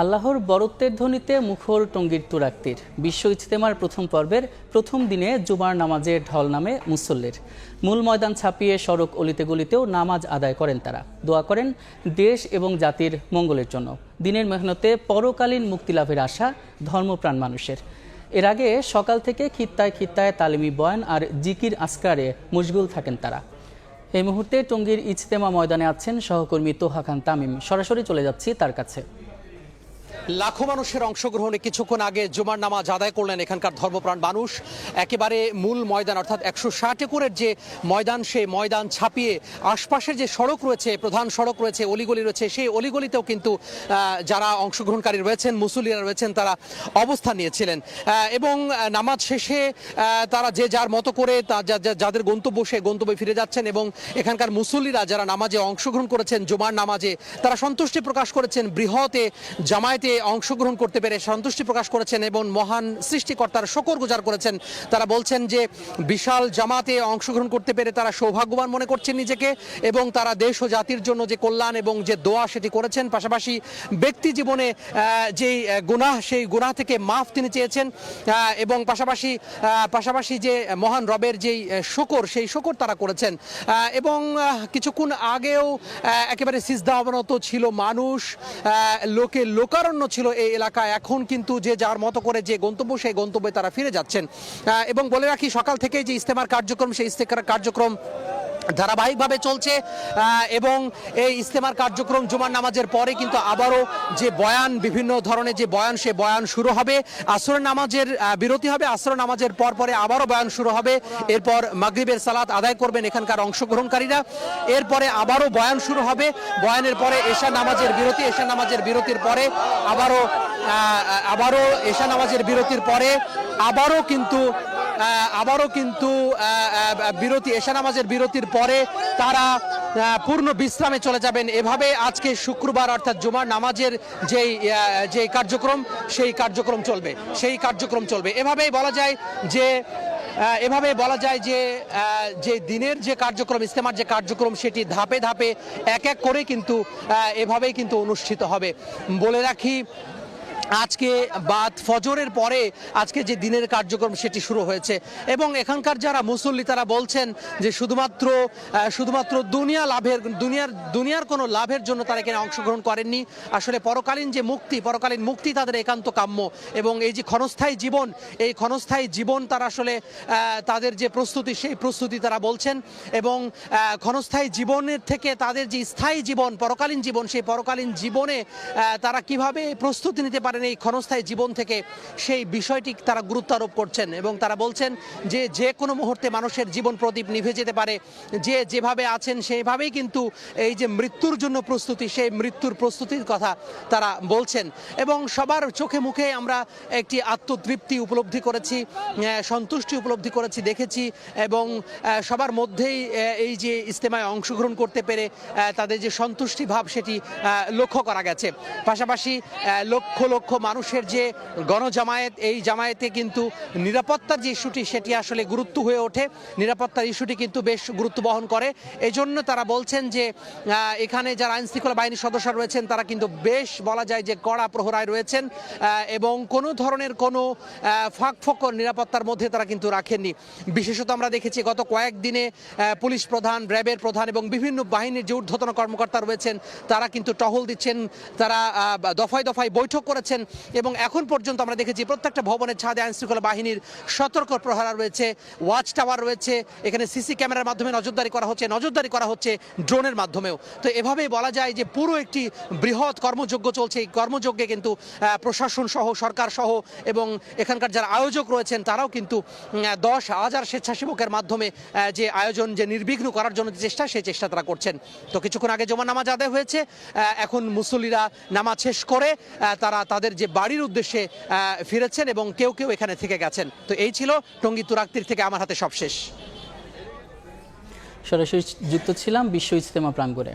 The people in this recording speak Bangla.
আল্লাহর বরত্বের ধ্বনিতে মুখর টঙ্গীর তুরাক্তির। বিশ্ব ইজতেমার প্রথম পর্বের প্রথম দিনে জুমার নামাজে ঢল নামে মুসল্লির। মূল ময়দান ছাপিয়ে সড়ক অলিতে গলিতেও নামাজ আদায় করেন তারা। দোয়া করেন দেশ এবং জাতির মঙ্গলের জন্য। দিনের মেহনতে পরকালীন মুক্তিলাভের আশা ধর্মপ্রাণ মানুষের। এর আগে সকাল থেকে খিত্তায় খিত্তায় তালিমি বয়ান আর জিকির আসকারে মশগুল থাকেন তারা। এই মুহূর্তে টঙ্গীর ইজতেমা ময়দানে আছেন সহকর্মী তোহা খান তামিম। সরাসরি চলে যাচ্ছি তার কাছে। লাখো মানুষের অংশগ্রহণে কিছুক্ষণ আগে জুমার নামাজ আদায় করলেন এখানকার ধর্মপ্রাণ মানুষ। একেবারে মূল ময়দান, অর্থাৎ একশো ষাট একরের যে ময়দান, সেই ময়দান ছাপিয়ে আশপাশের যে সড়ক রয়েছে, প্রধান সড়ক রয়েছে, অলিগলি রয়েছে, সেই অলিগলিতেও কিন্তু যারা অংশগ্রহণকারী রয়েছেন, মুসল্লিরা রয়েছেন, তারা অবস্থান নিয়েছিলেন। এবং নামাজ শেষে তারা যে যার মতো করে যাদের গন্তব্য সে গন্তব্যে ফিরে যাচ্ছেন এবং এখানকার মুসল্লিরা যারা নামাজে অংশগ্রহণ করেছেন, জুমার নামাজে, তারা সন্তুষ্টি প্রকাশ করেছেন। বৃহতে জামায়াতে অংশগ্রহণ করতে পেরে সন্তুষ্টি প্রকাশ করেছেন এবং মহান সৃষ্টিকর্তার শকর গুজার করেছেন। তারা বলছেন যে বিশাল জামাতে অংশগ্রহণ করতে পেরে তারা সৌভাগ্যবান মনে করছেন নিজেকে এবং তারা দেশ ও জাতির জন্য যে কল্যাণ এবং যে দোয়া সেটি করেছেন পাশাপাশি ব্যক্তি জীবনে আহ, গুনাহ সেই গুনাহ থেকে মাফ তিনি চেয়েছেন এবং পাশাপাশি পাশাপাশি যে মহান রবের যেই শকর সেই শকর তারা করেছেন। এবং কিছুক্ষণ আগেও একেবারে সিজদা অবনত ছিল মানুষ লোকে লোকারণ্য ছিল এই এলাকায় এখন কিন্তু যে যার মতো করে যে গন্তব্য, সেই গন্তব্যে তারা ফিরে যাচ্ছেন। এবং বলে রাখি, সকাল থেকেই যে ইস্তেমার কার্যক্রম, সেই ইস্তেকার কার্যক্রম ধারাবাহিকভাবে চলছে এবং এই ইস্তেমার কার্যক্রম জুমার নামাজের পরে কিন্তু আবারও যে বয়ান, বিভিন্ন ধরনের যে বয়ান, সে বয়ান শুরু হবে। আসর নামাজের বিরতি হবে। আসর নামাজের পর পরে আবারও বয়ান শুরু হবে। এরপর মাগরিবের সালাত আদায় করবেন এখানকার অংশগ্রহণকারীরা। এরপরে আবারও বয়ান শুরু হবে। বয়ানের পরে এশা নামাজের বিরতি এশা নামাজের বিরতির পরে আবারও আবারও এশা নামাজের বিরতির পরে আবারও কিন্তু আবারও কিন্তু বিরতি এশা নামাজের বিরতির পরে তারা পূর্ণ বিশ্রামে চলে যাবেন। এভাবে আজকে শুক্রবার অর্থাৎ জুমার নামাজের যেই যে কার্যক্রম, সেই কার্যক্রম চলবে, সেই কার্যক্রম চলবে। এভাবেই বলা যায় যে এভাবে বলা যায় যে যে দিনের যে কার্যক্রম ইস্তেমার যে কার্যক্রম, সেটি ধাপে ধাপে এক এক করে কিন্তু এভাবেই কিন্তু অনুষ্ঠিত হবে। বলে রাখি আজকে বাদ ফজরের পরে আজকে যে দিনের কার্যক্রম সেটি শুরু হয়েছে। এবং এখানকার যারা মুসল্লি, তারা বলছেন যে শুধুমাত্র শুধুমাত্র দুনিয়া লাভের, দুনিয়ার দুনিয়ার কোনো লাভের জন্য তারা এখানে অংশগ্রহণ করেননি। আসলে পরকালীন যে মুক্তি, পরকালীন মুক্তি তাদের একান্ত কাম্য। এবং এই যে ক্ষণস্থায়ী জীবন, এই ক্ষণস্থায়ী জীবন তারা আসলে তাদের যে প্রস্তুতি, সেই প্রস্তুতি তারা বলছেন। এবং ক্ষণস্থায়ী জীবনের থেকে তাদের যে স্থায়ী জীবন, পরকালীন জীবন, সেই পরকালীন জীবনে তারা কীভাবে প্রস্তুতি নিতে পারেন এই ক্ষণস্থায়ী জীবন থেকে সেই বিষয়টি তারা গুরুত্ব আরোপ করছেন এবং তারা বলছেন যে যে কোনো মুহূর্তে মানুষের জীবন প্রদীপ নিভে যেতে পারে। যে যেভাবে আছেন সেইভাবেই কিন্তু এই যে মৃত্যুর জন্য প্রস্তুতি সেই মৃত্যুর প্রস্তুতির কথা তারা বলছেন। এবং সবার চোখে মুখে আমরা একটি আত্মতৃপ্তি উপলব্ধি করেছি সন্তুষ্টি উপলব্ধি করেছি দেখেছি এবং সবার মধ্যেই এই যে ইস্তেমায় অংশগ্রহণ করতে পেরে তাদের যে সন্তুষ্টি ভাব সেটি লক্ষ্য করা গেছে। পাশাপাশি আহ, লক্ষ লক্ষ মানুষের যে গণজামায়াত, এই জামায়াতে কিন্তু নিরাপত্তার যে ইস্যুটি সেটি আসলে গুরুত্ব হয়ে ওঠে। নিরাপত্তার ইস্যুটি কিন্তু বেশ গুরুত্ব বহন করে। এই জন্য তারা বলছেন যে এখানে যারা আইন শৃঙ্খলা বাহিনীর সদস্য রয়েছেন, তারা কিন্তু বেশ বলা যায় যে কড়া প্রহরায় রয়েছেন এবং কোনো ধরনের কোনো ফাঁক ফোকর নিরাপত্তার মধ্যে তারা কিন্তু রাখেননি। বিশেষত আমরা দেখেছি গত কয়েকদিনে পুলিশ প্রধান, র্যাবের প্রধান এবং বিভিন্ন বাহিনীর যে ঊর্ধ্বতন কর্মকর্তা রয়েছেন, তারা কিন্তু টহল দিচ্ছেন, তারা দফায় দফায় বৈঠক করেছেন। এবং এখন পর্যন্ত আমরা দেখেছি প্রত্যেকটা ভবনের ছাদে আইন শৃঙ্খলা বাহিনীর সতর্ক প্রহরা রয়েছে, ওয়াচ টাওয়ার রয়েছে, এখানে সিসি ক্যামেরার মাধ্যমে নজরদারি করা হচ্ছে, নজরদারি করা হচ্ছে ড্রোনের মাধ্যমেও। তো এভাবেই বলা যায় যে পুরো একটি বৃহৎ কর্মযজ্ঞ চলছে, এই কর্মযজ্ঞে কিন্তু প্রশাসন সহ, সরকার সহ এবং এখানকার যারা আয়োজক রয়েছেন তারাও কিন্তু দশ হাজার স্বেচ্ছাসেবকের মাধ্যমে যে আয়োজন, যে নির্বিঘ্ন করার জন্য চেষ্টা সেই চেষ্টা তারা করছেন। তো কিছুক্ষণ আগে জমা নামাজ আদায় হয়েছে এখন মুসল্লিরা নামাজ শেষ করে তারা তাদের যে বাড়ির উদ্দেশ্যে ফিরেছেন এবং কেউ কেউ এখানে থেকে গেছেন। তো এই ছিল টঙ্গী তুরাক্তির থেকে আমার হাতে সবশেষ। সরাসরি যুক্ত ছিলাম বিশ্ব ইজতেমা প্রাঙ্গণে।